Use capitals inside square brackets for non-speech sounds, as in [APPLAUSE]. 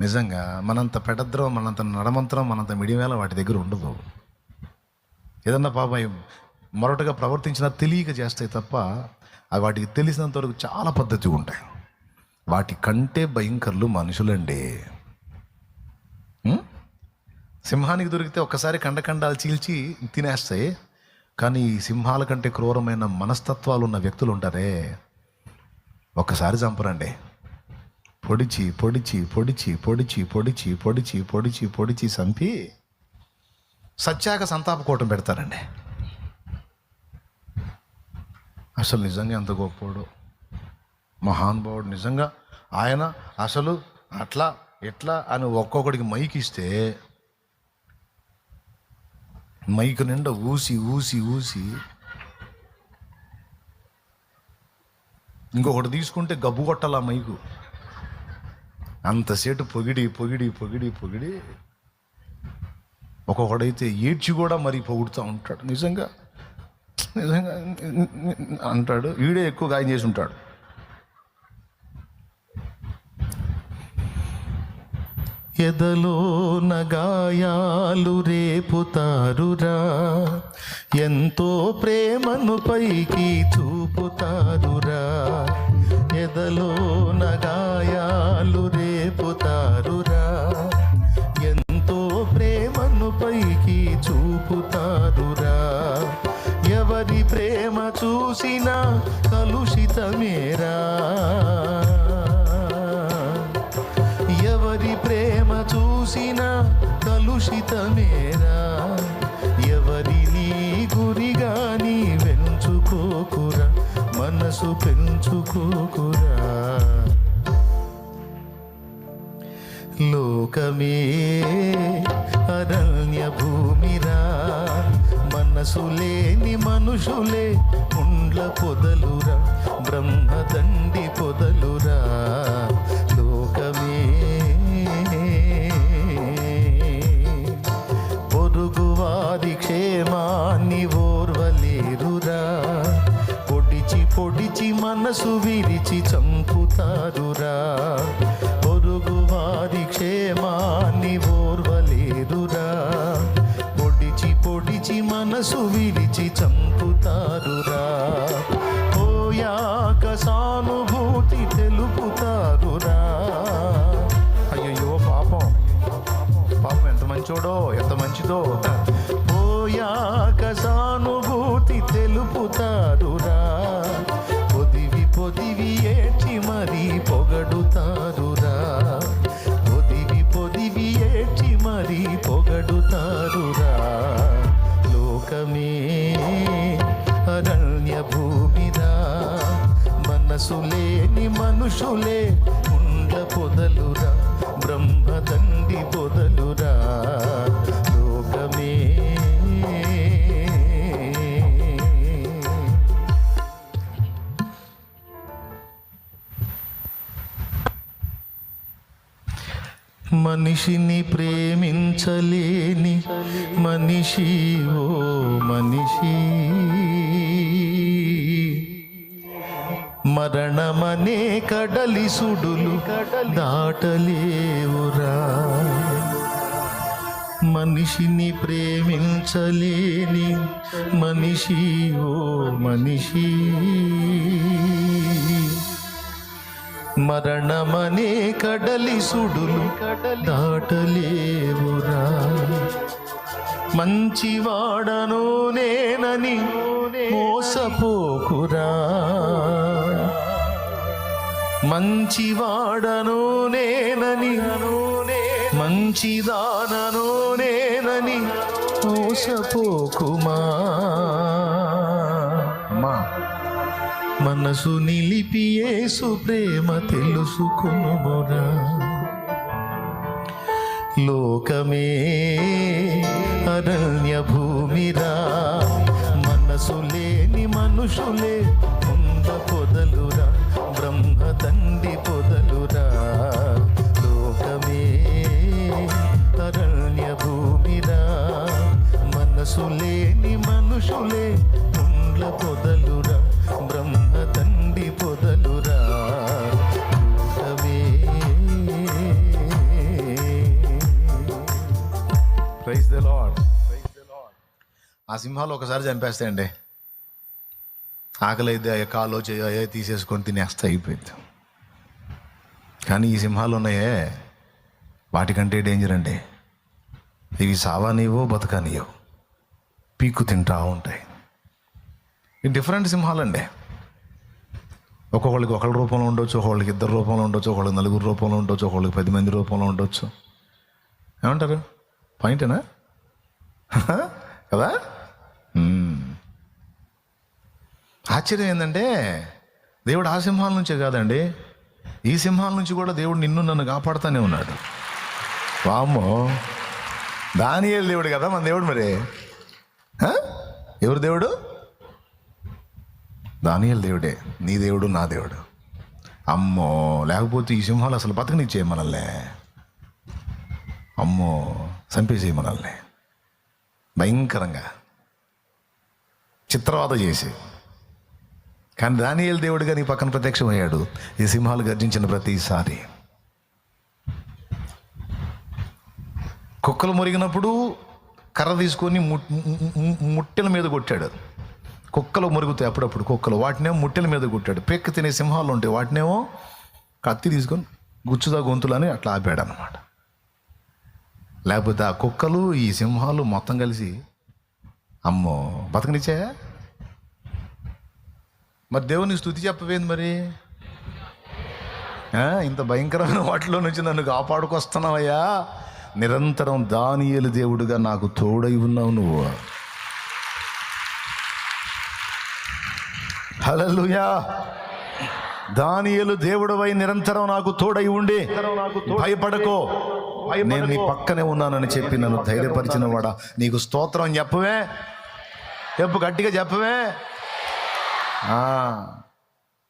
నిజంగా మనంత పెడద్రం మనంత నడమంత్రం మనంత మిడివేళ వాటి దగ్గర ఉండదు. ఏదన్నా పాపం మొరటగా ప్రవర్తించినా తెలియక చేస్తాయి తప్ప అవి వాటికి తెలిసినంత వరకు చాలా పద్ధతిగా ఉంటాయి. వాటి కంటే భయంకరులు మనుషులండి. సింహానికి దొరికితే ఒక్కసారి కండకండాలు చీల్చి తినేస్తాయి. కానీ సింహాల కంటే క్రూరమైన మనస్తత్వాలు ఉన్న వ్యక్తులు ఉంటారే. ఒక్కసారి చంపరండి. పొడిచి పొడిచి పొడిచి పొడిచి పొడిచి పొడిచి పొడిచి పొడిచి చంపి సత్యాక సంతాప కూటం పెడతారండి. అసలు నిజంగా ఎంత గొప్పోడు మహానుభావుడు నిజంగా ఆయన అసలు అట్లా ఎట్లా అని ఒక్కొక్కడికి మైక్ ఇస్తే మైక్ నిండా ఊసి ఊసి ఊసి ఇంకొకటి తీసుకుంటే గబ్బు కొట్టాల మైకు. అంతసేటు పొగిడి పొగిడి పొగిడి పొగిడి ఒక్కొక్కడైతే ఏడ్చి కూడా మరి పొగుడుతూ ఉంటాడు. నిజంగా నిజంగా అంటాడు. వీడే ఎక్కువ గాయం చేసి ఉంటాడు. ఎదలో నగాయాలు రేపుతారురా ఎంతో ప్రేమను పైకి చూపుతారురా. ఎదలో నగాయాలు చూపుతారురా ఎవరి ప్రేమ చూసినా కలుషితమేరా. ఎవరి ప్రేమ చూసినా కలుషితమేరా. మేరా గురిగా నీ వెంచుకోకురా. మనసు పెంచుకోకురా. లోకమే మనసులేని మనుషులే ఉండ్ల పొదలురా బ్రహ్మదండి పొదలురా. మనసు విడిచి చంపుతారురా. పోయాక సానుభూతి తెలుపుతారురా. అయ్యయ్యో పాపం. పాపం ఎంత మంచోడో ఎంత మంచిదో. అరణ్య భూమిరా మనసు లేని మనుషులే ఉండ పొదలురా. బ్రహ్మదండి పొదలురా. లోకమే. మనిషిని ప్రేమించలేని మనిషి ఓ మనిషి. మరణమనే కడలి సుడులు దాటలేవురా. మనిషిని ప్రేమించలేని మనిషి ఓ మనిషి. మరణమనే కడలి సుడులు దాటలేవురా. మంచివాడను నేనని మంచివాడను నేనని మంచిదానను నేనని మోసపోకుమా? అమ్మా. మనసు నిలిపి యేసు ప్రేమ తెలుసుకునురా లోకమే అరణ్య భూమిరా. మనసు లేని మనుషులే ఉండ పొదలురా. తండి పొదలురా. లోకమే అరణ్య భూమిరా మనసులేని మనుషులే ముండ్ల పొదలురా. బ్రహ్మ తండి పొదలురా. లోకమే. ప్రైజ్ ద లాడ్ ఆ సింహాలు ఒకసారి చంపేస్తాయండి. ఆకలి అయితే కాలో చేయో తీసేసుకొని తినేస్తా అయిపోయింది. కానీ ఈ సింహాలు ఉన్నాయే వాటికంటే డేంజర్ అండి. ఇవి సావానివో బతకానియో పీక్కు తింటా ఉంటాయి. ఇవి డిఫరెంట్ సింహాలండి. ఒక్కొక్కళ్ళకి ఒకళ్ళ రూపంలో ఉండొచ్చు ఒకళ్ళకి ఇద్దరు రూపంలో ఉండొచ్చు ఒకళ్ళకి నలుగురు రూపంలో ఉండొచ్చు ఒకళ్ళకి పది మంది రూపంలో ఉండొచ్చు. ఏమంటారు? పాయింటేనా [LAUGHS] కదా? ఆశ్చర్యం ఏంటంటే దేవుడు ఆ సింహాల నుంచే కాదండి. ఈ సింహాల నుంచి కూడా దేవుడు నిన్ను నన్ను కాపాడుతూనే ఉన్నాడు. వామ్మో. దానియేలు దేవుడు కదా మన దేవుడు మరి. ఎవరు దేవుడు? దానియల్ దేవుడే. నీ దేవుడు నా దేవుడు. అమ్మో. లేకపోతే ఈ సింహాలు అసలు బతకనిచ్చే మనల్ని. అమ్మో. చంపేసే మనల్ని. భయంకరంగా. చిత్రవాద చేసి కానీ దానియల్ దేవుడిగా నీ పక్కన ప్రత్యక్షమయ్యాడు. ఈ సింహాలు గర్జించిన ప్రతిసారి. కుక్కలు మురిగినప్పుడు కర్ర తీసుకొని ము- ముట్టెల మీద కొట్టాడు. కుక్కలు మురుగుతాయి అప్పుడప్పుడు కుక్కలు. వాటినేమో ముట్టెల మీద కొట్టాడు. పెక్క తినే సింహాలు ఉంటాయి. వాటినేమో కత్తి తీసుకొని గుచ్చుదా గొంతులని అట్లా ఆపాడు అనమాట లేకపోతే ఆ కుక్కలు ఈ సింహాలు మొత్తం కలిసి అమ్మో బతకనిచ్చాయా? మరి దేవుని స్థుతి చెప్పవేంది మరి? ఇంత భయంకరమైన వాటిలో నుంచి నన్ను కాపాడుకొస్తున్నావయ్యా. నిరంతరం దానియేలు దేవుడుగా నాకు తోడై ఉన్నావు నువ్వు. హల్లెలూయా. దానియేలు దేవుడవై నిరంతరం నాకు తోడై ఉండి భయపడకో. నేను నీ పక్కనే ఉన్నానని చెప్పి నన్ను ధైర్యపరిచిన వాడా నీకు స్తోత్రం చెప్పవే. చెప్పు గట్టిగా చెప్పవే. ఆ